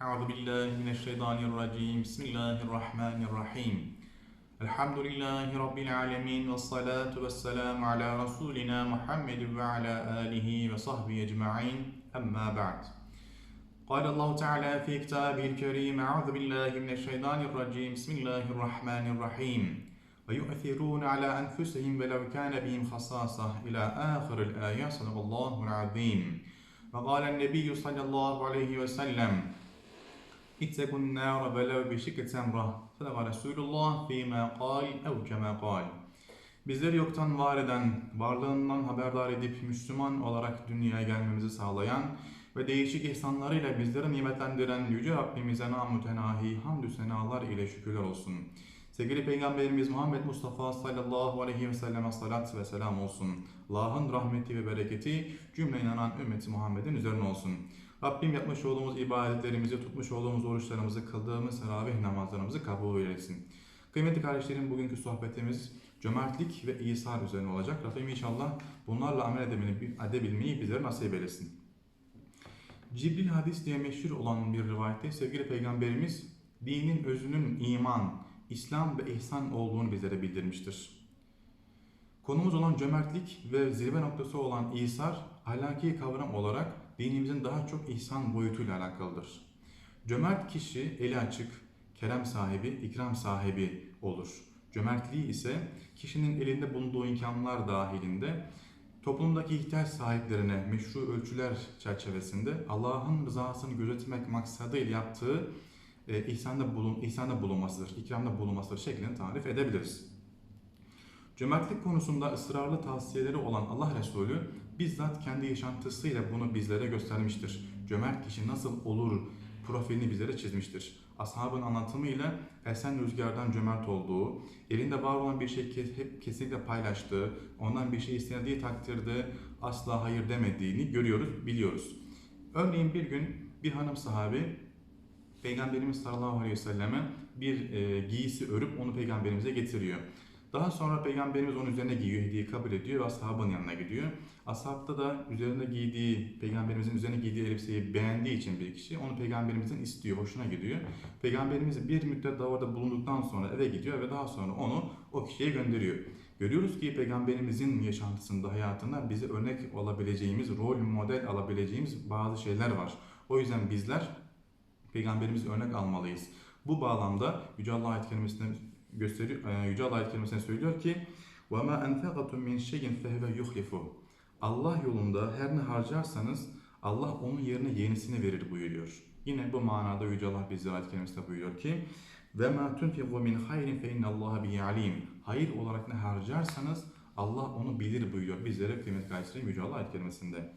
أعوذ بالله من الشيطان الرجيم. بسم الله الرحمن الرحيم. الحمد لله رب العالمين والصلاة والسلام على رسولنا محمد وعلى آله وصحبه أجمعين. أما بعد. قال الله تعالى في كتابه الكريم أعوذ بالله من الشيطان الرجيم. بسم الله الرحمن الرحيم. ويؤثرون على أنفسهم ولو كان بهم خصاصة. إلى آخر الآية. صدق الله العظيم. وقال النبي صلى الله عليه وسلم اتقوا النار ولو بشق تمرة صدق رسول الله فيما قال أو كما قال Bizleri yoktan var eden, varlığından haberdar edip Müslüman olarak dünyaya gelmemizi sağlayan ve değişik ihsanlarıyla bizleri nimetlendiren Yüce Rabbimize namütenahi hamdü senalar ile şükürler olsun. Sevgili Peygamberimiz Muhammed Mustafa sallallahu aleyhi ve selleme salat ve selam olsun. Allah'ın rahmeti ve bereketi cümle inanan ümmeti Muhammed'in üzerine olsun. Rabbim yapmış olduğumuz ibadetlerimizi, tutmuş olduğumuz oruçlarımızı, kıldığımız teravih namazlarımızı kabul eylesin. Kıymetli kardeşlerim bugünkü sohbetimiz cömertlik ve İsa üzerine olacak. Rabbim inşallah bunlarla amel edebilmeyi, edebilmeyi bizlere nasip eylesin. Cibril hadis diye meşhur olan bir rivayette sevgili peygamberimiz dinin özünün iman, İslam ve ihsan olduğunu bizlere bildirmiştir. Konumuz olan cömertlik ve zirve noktası olan İsar, ahlaki kavram olarak dinimizin daha çok ihsan boyutuyla alakalıdır. Cömert kişi eli açık, kerem sahibi, ikram sahibi olur. Cömertliği ise kişinin elinde bulunduğu imkanlar dahilinde toplumdaki ihtiyaç sahiplerine meşru ölçüler çerçevesinde Allah'ın rızasını gözetmek maksadıyla yaptığı e, ihsanda, bulun, ihsanda bulunmasıdır, ikramda bulunmasıdır şeklinde tarif edebiliriz. Cömertlik konusunda ısrarlı tavsiyeleri olan Allah Resulü bizzat kendi yaşantısıyla bunu bizlere göstermiştir. Cömert kişi nasıl olur profilini bizlere çizmiştir. Ashabın anlatımıyla esen rüzgardan cömert olduğu, elinde var olan bir şey hep kesinlikle paylaştığı, ondan bir şey istediği takdirde asla hayır demediğini görüyoruz, biliyoruz. Örneğin bir gün bir hanım sahabi Peygamberimiz sallallahu aleyhi ve selleme bir e, giysi örüp onu peygamberimize getiriyor. Daha sonra peygamberimiz onun üzerine giyiyor, hediye kabul ediyor ve ashabın yanına gidiyor. Ashabta da üzerinde giydiği, peygamberimizin üzerine giydiği elbiseyi beğendiği için bir kişi onu peygamberimizin istiyor, hoşuna gidiyor. Peygamberimiz bir müddet daha orada bulunduktan sonra eve gidiyor ve daha sonra onu o kişiye gönderiyor. Görüyoruz ki peygamberimizin yaşantısında, hayatında bize örnek olabileceğimiz, rol model alabileceğimiz bazı şeyler var. O yüzden bizler peygamberimiz örnek almalıyız. Bu bağlamda Yüce Allah ayet gösteriyor, e, Yüce Allah ayet kelimesinde söylüyor ki وَمَا أَنْفَقَتُمْ مِنْ شَيْءٍ فَهُوَ يُخْلِفُهُ Allah yolunda her ne harcarsanız Allah onun yerine yenisini verir buyuruyor. Yine bu manada Yüce Allah bize ayet kelimesinde buyuruyor ki وَمَا تُنْفِقُوا مِنْ خَيْرٍ فَاِنَّ اللّٰهَ بِهِ عَلِيمٌ Hayır olarak ne harcarsanız Allah onu bilir buyuruyor bizlere kıymetli kardeşlerim Yüce Allah ayet kelimesinde.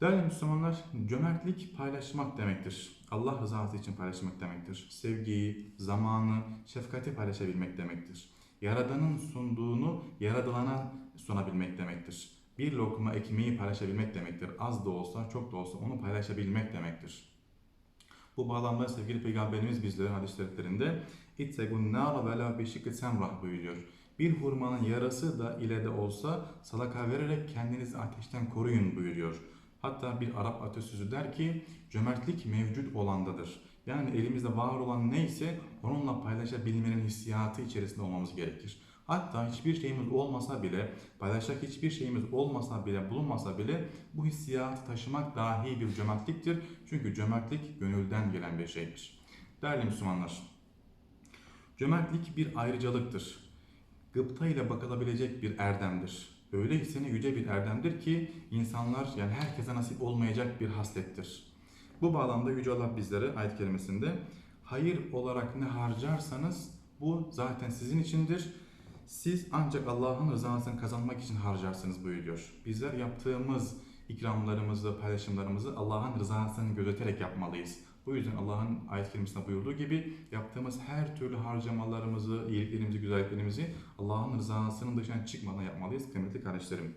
Değerli Müslümanlar, cömertlik paylaşmak demektir. Allah rızası için paylaşmak demektir. Sevgiyi, zamanı, şefkati paylaşabilmek demektir. Yaradanın sunduğunu yaradılana sunabilmek demektir. Bir lokma ekmeği paylaşabilmek demektir. Az da olsa, çok da olsa onu paylaşabilmek demektir. Bu bağlamda sevgili Peygamberimiz bizlere hadis şeriflerinde nâra ve la beşikı semrah buyuruyor. Bir hurmanın yarası da ile de olsa sadaka vererek kendinizi ateşten koruyun buyuruyor. Hatta bir Arap atasözü der ki cömertlik mevcut olandadır. Yani elimizde var olan neyse onunla paylaşabilmenin hissiyatı içerisinde olmamız gerekir. Hatta hiçbir şeyimiz olmasa bile, paylaşacak hiçbir şeyimiz olmasa bile, bulunmasa bile bu hissiyatı taşımak dahi bir cömertliktir. Çünkü cömertlik gönülden gelen bir şeydir. Değerli Müslümanlar, cömertlik bir ayrıcalıktır. Gıpta ile bakılabilecek bir erdemdir. Öyleyse yüce bir erdemdir ki insanlar yani herkese nasip olmayacak bir haslettir. Bu bağlamda Yüce Allah bizlere ayet kelimesinde hayır olarak ne harcarsanız bu zaten sizin içindir. Siz ancak Allah'ın rızasını kazanmak için harcarsınız buyuruyor. Bizler yaptığımız ikramlarımızı, paylaşımlarımızı Allah'ın rızasını gözeterek yapmalıyız. Bu yüzden Allah'ın ayet kelimesinde buyurduğu gibi yaptığımız her türlü harcamalarımızı, iyiliklerimizi, güzelliklerimizi Allah'ın rızasının dışına çıkmadan yapmalıyız kıymetli kardeşlerim.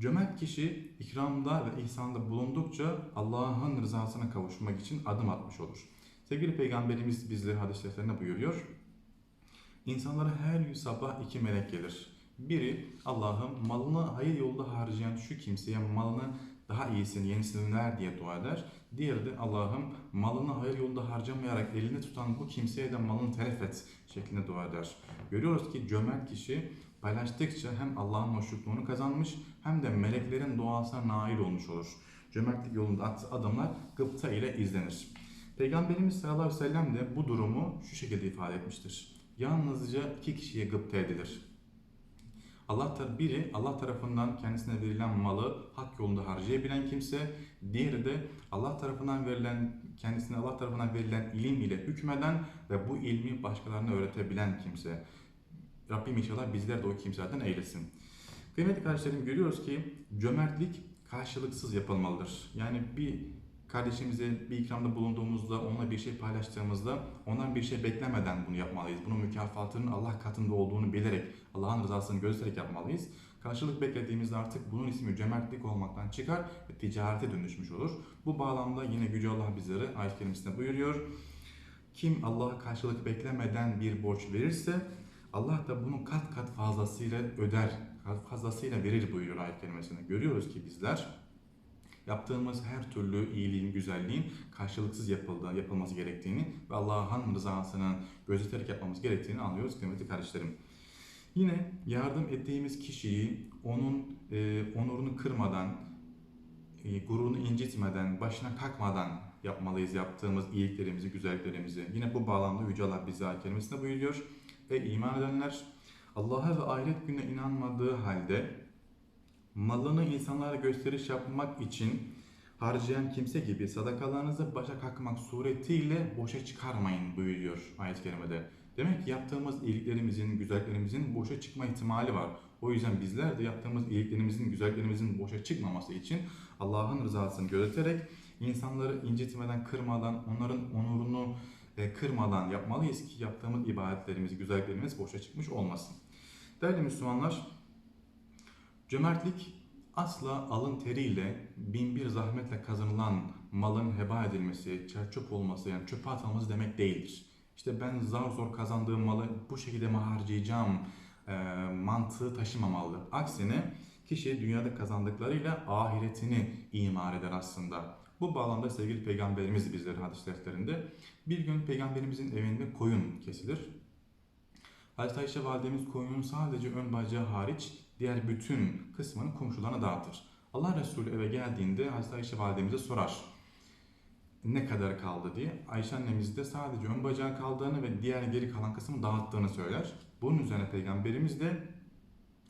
Cömert kişi ikramda ve ihsanda bulundukça Allah'ın rızasına kavuşmak için adım atmış olur. Sevgili Peygamberimiz bizlere hadislerine buyuruyor. İnsanlara her sabah iki melek gelir. Biri Allah'ım malını hayır yolda harcayan şu kimseye malını daha iyisini, yenisini ver diye dua eder. Diğeri de Allah'ım malını hayır yolunda harcamayarak elini tutan bu kimseye de malını telef et şeklinde dua eder. Görüyoruz ki cömert kişi paylaştıkça hem Allah'ın hoşnutluğunu kazanmış hem de meleklerin duasına nail olmuş olur. Cömertlik yolunda attığı adımlar gıpta ile izlenir. Peygamberimiz sallallahu aleyhi ve sellem de bu durumu şu şekilde ifade etmiştir. Yalnızca iki kişiye gıpta edilir. Allah biri Allah tarafından kendisine verilen malı hak yolunda harcayabilen kimse, diğeri de Allah tarafından verilen kendisine Allah tarafından verilen ilim ile hükmeden ve bu ilmi başkalarına öğretebilen kimse. Rabbim inşallah bizler de o kimselerden eylesin. Kıymetli kardeşlerim görüyoruz ki cömertlik karşılıksız yapılmalıdır. Yani bir kardeşimize bir ikramda bulunduğumuzda, onunla bir şey paylaştığımızda ondan bir şey beklemeden bunu yapmalıyız. Bunun mükafatının Allah katında olduğunu bilerek, Allah'ın rızasını göstererek yapmalıyız. Karşılık beklediğimizde artık bunun ismi cömertlik olmaktan çıkar ve ticarete dönüşmüş olur. Bu bağlamda yine Yüce Allah bizlere ayet kerimesinde buyuruyor. Kim Allah'a karşılık beklemeden bir borç verirse Allah da bunun kat kat fazlasıyla öder, kat fazlasıyla verir buyuruyor ayet kerimesinde. Görüyoruz ki bizler yaptığımız her türlü iyiliğin, güzelliğin karşılıksız yapıldığı, yapılması gerektiğini ve Allah'ın rızasını gözeterek yapmamız gerektiğini anlıyoruz kıymetli kardeşlerim. Yine yardım ettiğimiz kişiyi onun e, onurunu kırmadan, e, gururunu incitmeden, başına kalkmadan yapmalıyız yaptığımız iyiliklerimizi, güzelliklerimizi. Yine bu bağlamda Yüce Allah bize ayet kerimesinde buyuruyor. Ey iman edenler! Allah'a ve ahiret gününe inanmadığı halde malını insanlara gösteriş yapmak için harcayan kimse gibi sadakalarınızı başa kalkmak suretiyle boşa çıkarmayın buyuruyor ayet-i kerimede. Demek ki yaptığımız iyiliklerimizin, güzelliklerimizin boşa çıkma ihtimali var. O yüzden bizler de yaptığımız iyiliklerimizin, güzelliklerimizin boşa çıkmaması için Allah'ın rızasını gözeterek insanları incitmeden, kırmadan, onların onurunu e, kırmadan yapmalıyız ki yaptığımız ibadetlerimiz, güzelliklerimiz boşa çıkmış olmasın. Değerli Müslümanlar, cömertlik asla alın teriyle, bin bir zahmetle kazanılan malın heba edilmesi, çerçöp olması yani çöpe atılması demek değildir. İşte ben zar zor kazandığım malı bu şekilde mi harcayacağım e, mantığı taşımamalı. Aksine kişi dünyada kazandıklarıyla ahiretini imar eder aslında. Bu bağlamda sevgili peygamberimiz bizleri hadis defterinde bir gün peygamberimizin evinde koyun kesilir. Hazreti Ayşe validemiz koyunun sadece ön bacağı hariç diğer bütün kısmını komşularına dağıtır. Allah Resulü eve geldiğinde Hazreti Ayşe validemize sorar ne kadar kaldı diye. Ayşe annemiz de sadece ön bacağı kaldığını ve diğer geri kalan kısmı dağıttığını söyler. Bunun üzerine peygamberimiz de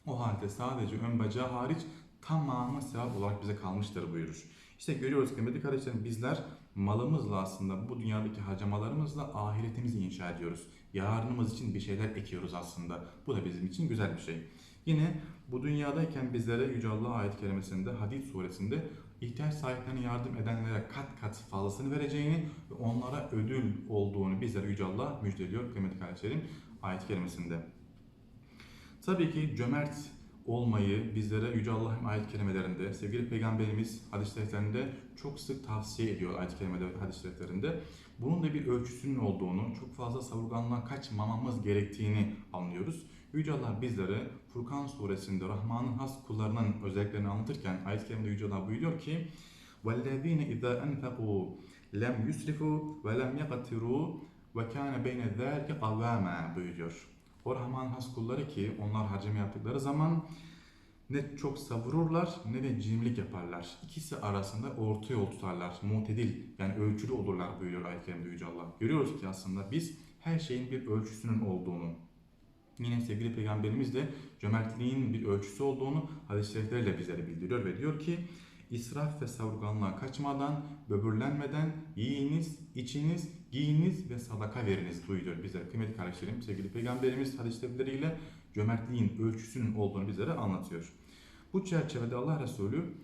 o halde sadece ön bacağı hariç tamamı sevap olarak bize kalmıştır buyurur. İşte görüyoruz kıymetli kardeşlerim bizler malımızla aslında bu dünyadaki harcamalarımızla ahiretimizi inşa ediyoruz. Yarınımız için bir şeyler ekiyoruz aslında. Bu da bizim için güzel bir şey. Yine bu dünyadayken bizlere Yüce Allah ayet kerimesinde Hadid suresinde ihtiyaç sahiplerine yardım edenlere kat kat fazlasını vereceğini ve onlara ödül olduğunu bizlere Yüce Allah müjdeliyor kıymetli kardeşlerim ayet kerimesinde. Tabii ki cömert olmayı bizlere Yüce Allah'ın ayet kelimelerinde, sevgili Peygamberimiz hadis defterinde çok sık tavsiye ediyor ayet kelimeleri hadis defterinde. Bunun da bir ölçüsünün olduğunu, çok fazla savurganlığa kaçmamamız gerektiğini anlıyoruz. Yüce Allah bizlere Furkan suresinde Rahman'ın has kullarının özelliklerini anlatırken ayet-i kerimede Yüce Allah buyuruyor ki وَالَّذ۪ينَ اِذَا أَنْفَقُوا لَمْ يُسْرِفُوا وَلَمْ يَقَتِرُوا وَكَانَ بَيْنَ ذَٰلِكَ قَوَامًا buyuruyor. O Rahman has kulları ki onlar harcama yaptıkları zaman ne çok savururlar ne de cimrilik yaparlar. İkisi arasında orta yol tutarlar. Mutedil yani ölçülü olurlar buyuruyor ayet-i Yüce Allah. Görüyoruz ki aslında biz her şeyin bir ölçüsünün olduğunu, Yine sevgili peygamberimiz de cömertliğin bir ölçüsü olduğunu hadis-i şeriflerle bizlere bildiriyor ve diyor ki israf ve savurganlığa kaçmadan, böbürlenmeden yiyiniz, içiniz, giyiniz ve sadaka veriniz buyuruyor bize. Kıymetli kardeşlerim, sevgili peygamberimiz hadis-i şerifleriyle cömertliğin ölçüsünün olduğunu bizlere anlatıyor. Bu çerçevede Allah Resulü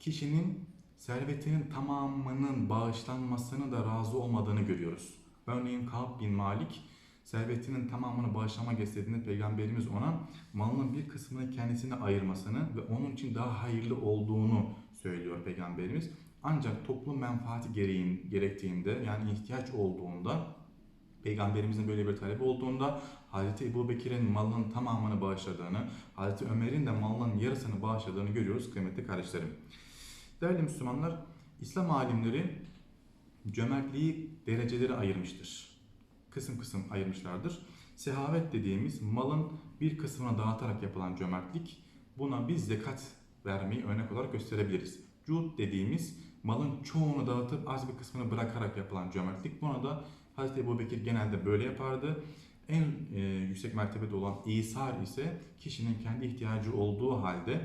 kişinin servetinin tamamının bağışlanmasını da razı olmadığını görüyoruz. Örneğin Ka'b bin Malik servetinin tamamını bağışlamak istediğinde Peygamberimiz ona malının bir kısmını kendisine ayırmasını ve onun için daha hayırlı olduğunu söylüyor Peygamberimiz. Ancak toplum menfaati gereğin, gerektiğinde yani ihtiyaç olduğunda Peygamberimizin böyle bir talebi olduğunda Hazreti Ebu Bekir'in malının tamamını bağışladığını, Hazreti Ömer'in de malının yarısını bağışladığını görüyoruz kıymetli kardeşlerim. Değerli Müslümanlar, İslam alimleri cömertliği dereceleri ayırmıştır. Kısım kısım ayırmışlardır. Sehavet dediğimiz malın bir kısmına dağıtarak yapılan cömertlik. Buna biz zekat vermeyi örnek olarak gösterebiliriz. Cud dediğimiz malın çoğunu dağıtıp az bir kısmını bırakarak yapılan cömertlik. Buna da Hazreti Ebu Bekir genelde böyle yapardı. En e, yüksek mertebede olan İsar ise kişinin kendi ihtiyacı olduğu halde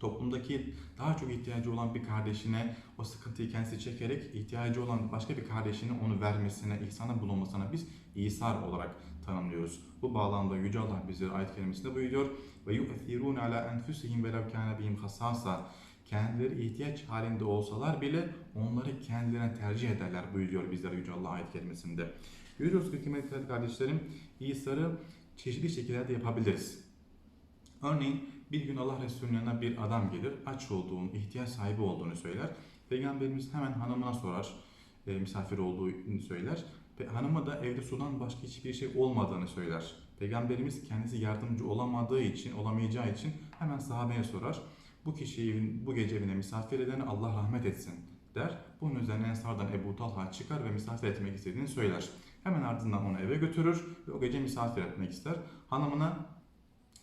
toplumdaki daha çok ihtiyacı olan bir kardeşine o sıkıntıyı kendisi çekerek ihtiyacı olan başka bir kardeşine onu vermesine, ihsana bulunmasına biz İsar olarak tanımlıyoruz. Bu bağlamda Yüce Allah bizlere ayet kelimesinde buyuruyor ve yu'thirun ala enfusihim velev kana bihim hasasa kendileri ihtiyaç halinde olsalar bile onları kendilerine tercih ederler buyuruyor bizlere Yüce Allah ayet kelimesinde. Görüyoruz ki kıymetli kardeşlerim İsa'yı çeşitli şekillerde yapabiliriz. Örneğin bir gün Allah Resulü'nün yanına bir adam gelir, aç olduğunu, ihtiyaç sahibi olduğunu söyler. Peygamberimiz hemen hanımına sorar, e, misafir olduğunu söyler. Ve hanıma da evde sudan başka hiçbir şey olmadığını söyler. Peygamberimiz kendisi yardımcı olamadığı için, olamayacağı için hemen sahabeye sorar. Bu kişiyi bu gece evine misafir edeni Allah rahmet etsin der. Bunun üzerine Ensar'dan Ebu Talha çıkar ve misafir etmek istediğini söyler. Hemen ardından onu eve götürür ve o gece misafir etmek ister. Hanımına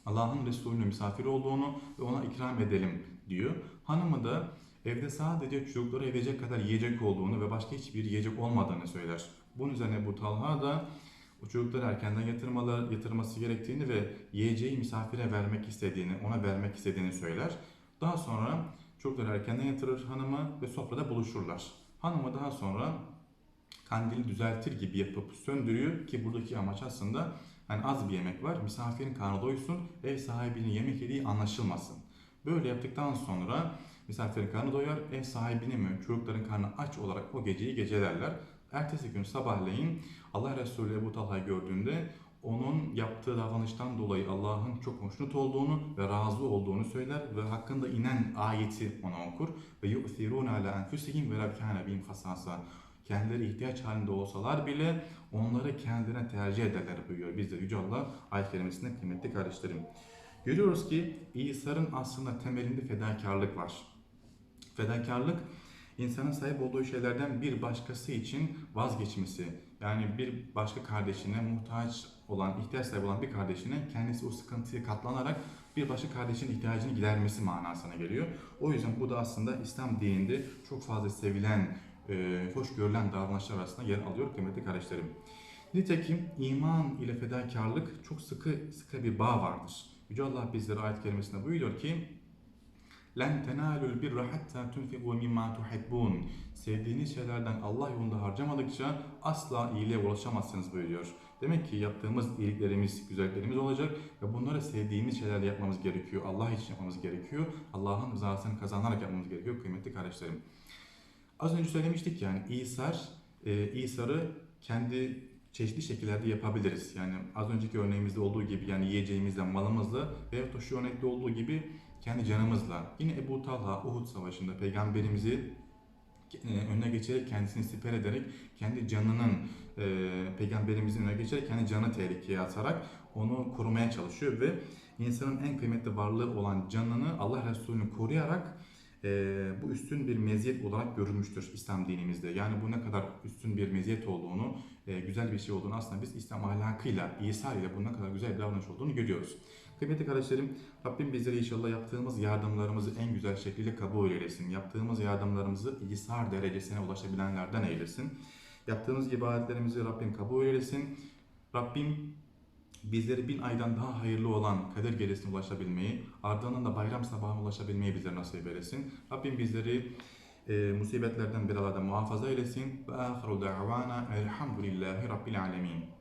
Allah'ın Resulü'nün misafir olduğunu ve ona ikram edelim diyor. Hanımı da evde sadece çocuklara edecek kadar yiyecek olduğunu ve başka hiçbir yiyecek olmadığını söyler. Bunun üzerine bu Talha da o çocukları erkenden yatırmalı, yatırması gerektiğini ve yiyeceği misafire vermek istediğini, ona vermek istediğini söyler. Daha sonra çocukları erkenden yatırır hanımı ve sofrada buluşurlar. Hanımı daha sonra kandili düzeltir gibi yapıp söndürüyor ki buradaki amaç aslında hani az bir yemek var, misafirin karnı doysun, ev sahibinin yemek yediği anlaşılmasın. Böyle yaptıktan sonra misafirin karnı doyar, ev sahibinin mi çocukların karnı aç olarak o geceyi gecelerler. Ertesi gün sabahleyin Allah Resulü Ebu Talha'yı gördüğünde onun yaptığı davranıştan dolayı Allah'ın çok hoşnut olduğunu ve razı olduğunu söyler ve hakkında inen ayeti ona okur ve yu'thiruna ala enfusihim ve kana bihim hasasa kendileri ihtiyaç halinde olsalar bile onları kendine tercih ederler buyuruyor. Biz de Yüce Allah ayet kelimesinde kıymetli kardeşlerim. Görüyoruz ki İsa'nın aslında temelinde fedakarlık var. Fedakarlık insanın sahip olduğu şeylerden bir başkası için vazgeçmesi. Yani bir başka kardeşine muhtaç olan, ihtiyaç sahibi olan bir kardeşine kendisi o sıkıntıyı katlanarak bir başka kardeşin ihtiyacını gidermesi manasına geliyor. O yüzden bu da aslında İslam dininde çok fazla sevilen, e, hoş görülen davranışlar arasında yer alıyor kıymetli kardeşlerim. Nitekim iman ile fedakarlık çok sıkı sıkı bir bağ vardır. Yüce Allah bizlere ayet kerimesinde buyuruyor ki لَنْ تَنَالُوا الْبِرَّ حَتَّى تُنْفِقُوا مِمَّا تُحِبُّونَ Sevdiğiniz şeylerden Allah yolunda harcamadıkça asla iyiliğe ulaşamazsınız buyuruyor. Demek ki yaptığımız iyiliklerimiz, güzelliklerimiz olacak ve bunları sevdiğimiz şeylerle yapmamız gerekiyor. Allah için yapmamız gerekiyor. Allah'ın rızasını kazanarak yapmamız gerekiyor kıymetli kardeşlerim. Az önce söylemiştik yani İsar, e, İsar'ı kendi çeşitli şekillerde yapabiliriz. Yani az önceki örneğimizde olduğu gibi yani yiyeceğimizle, malımızla veyahut da şu örnekte olduğu gibi kendi canımızla. Yine Ebu Talha Uhud Savaşı'nda peygamberimizi e, önüne geçerek kendisini siper ederek kendi canının e, peygamberimizin önüne geçerek kendi canı tehlikeye atarak onu korumaya çalışıyor ve insanın en kıymetli varlığı olan canını Allah Resulü'nü koruyarak e, bu üstün bir meziyet olarak görülmüştür İslam dinimizde. Yani bu ne kadar üstün bir meziyet olduğunu, e, güzel bir şey olduğunu aslında biz İslam ahlakıyla, İsa ile bu ne kadar güzel bir davranış olduğunu görüyoruz. Kıymetli kardeşlerim, Rabbim bizlere inşallah yaptığımız yardımlarımızı en güzel şekilde kabul eylesin. Yaptığımız yardımlarımızı İsar derecesine ulaşabilenlerden eylesin. Yaptığımız ibadetlerimizi Rabbim kabul eylesin. Rabbim bizleri bin aydan daha hayırlı olan Kadir Gecesi'ne ulaşabilmeyi, ardından da bayram sabahına ulaşabilmeyi bizlere nasip eylesin. Rabbim bizleri e, musibetlerden belalardan muhafaza eylesin. Ve ahiru da'vana elhamdülillahi rabbil alemin.